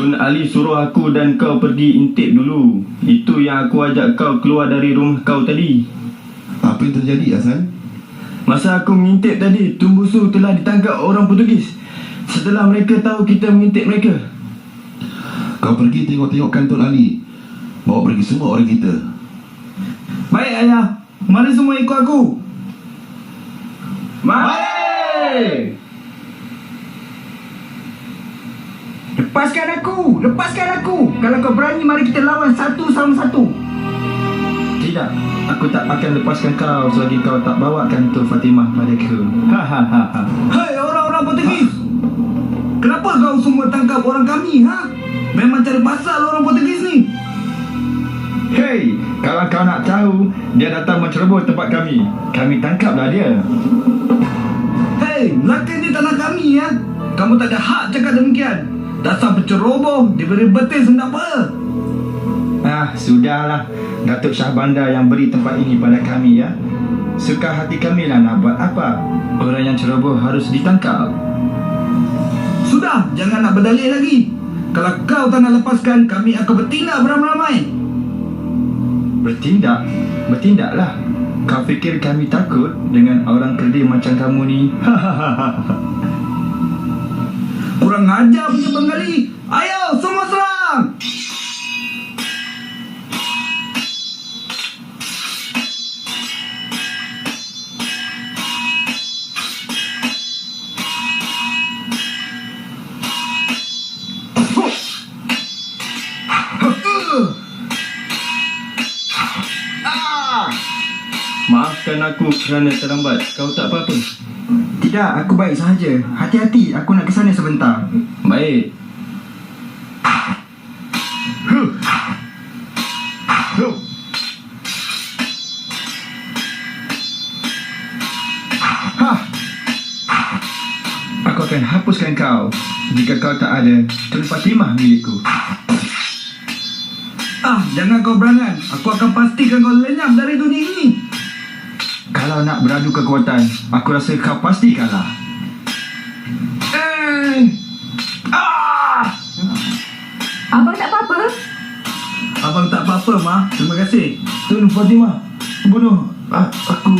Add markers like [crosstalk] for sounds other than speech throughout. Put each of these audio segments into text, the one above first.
Tun Ali suruh aku dan kau pergi intip dulu. Itu yang aku ajak kau keluar dari rumah kau tadi. Apa yang terjadi Hasan? Masa aku mengintip tadi, Tun Busu telah ditangkap orang Portugis. Setelah mereka tahu kita mengintip mereka. Kau pergi tengok-tengokkan Tun Ali. Bawa pergi semua orang kita. Baik ayah, mari semua ikut aku. Mari! Lepaskan aku, lepaskan aku. Kalau kau berani, mari kita lawan satu sama satu. Tidak, aku tak akan lepaskan kau selagi kau tak bawakan Tun Fatimah padaku. Hahaha. Hai orang-orang Portugis. Kenapa kau semua tangkap orang kami, ha? Memang cari pasal orang Portugis ni. Hei, kalau kau nak tahu, dia datang menceroboh tempat kami. Kami tangkaplah dia. Hei, Melaka ni tanah kami, ya. Kamu tak ada hak cakap demikian. Dasar penceroboh, diberi betis hendak apa? Ah, sudahlah. Datuk Shah Bandar yang beri tempat ini pada kami ya. Suka hati kami lah nak buat apa. Orang yang ceroboh harus ditangkap. Sudah, jangan nak berdalih lagi. Kalau kau tak nak lepaskan, kami akan bertindak beramai-ramai. Bertindak? Bertindaklah. Kau fikir kami takut dengan orang kerdil macam kamu ni? [laughs] Kurang ajar punya Bengali. Ayo, semua serang! Maafkan aku kerana terlambat. Kau tak apa-apa. Tidak, aku baik sahaja. Hati-hati, aku nak ke sana sebentar. Baik. Hah. Aku akan hapuskan kau jika kau tak ada Tun Fatimah milikku. Ah, jangan kau berangan. Aku akan pastikan kau lenyap dari dunia ini. Kalau nak beradu kekuatan, aku rasa kau pasti kalah. Eh. Ah! Abang tak apa-apa? Abang tak apa-apa, Ma. Terima kasih. Tun Fatimah, bunuh ah, aku.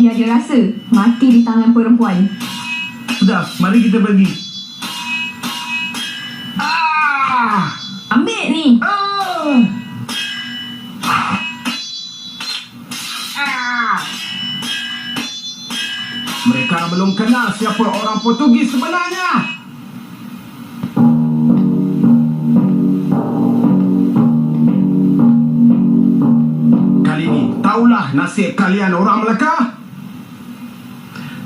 Biar dia rasa mati di tangan perempuan. Sudah, mari kita pergi. Mereka belum kenal siapa orang Portugis sebenarnya. Kali ini, taulah nasib kalian orang Melaka.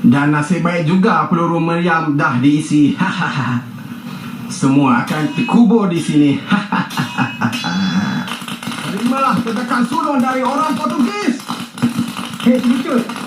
Dan nasib baik juga peluru meriam dah diisi. [laughs] Semua akan terkubur di sini. [laughs] Terimalah tedakan sulung dari orang Portugis. Hei, Richard.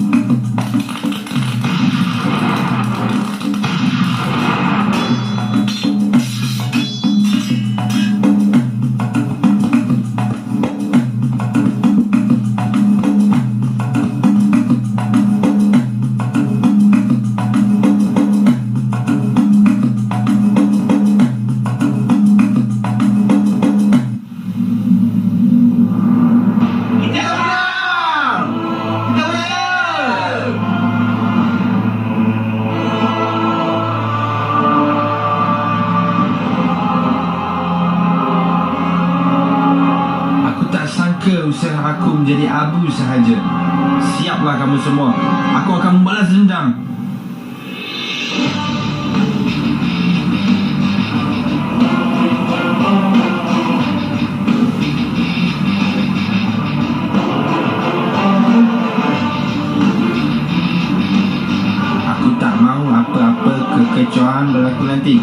aku menjadi abu sahaja. Siaplah kamu semua. Aku akan membalas dendam. Aku tak mahu apa-apa kekecewaan berlaku nanti.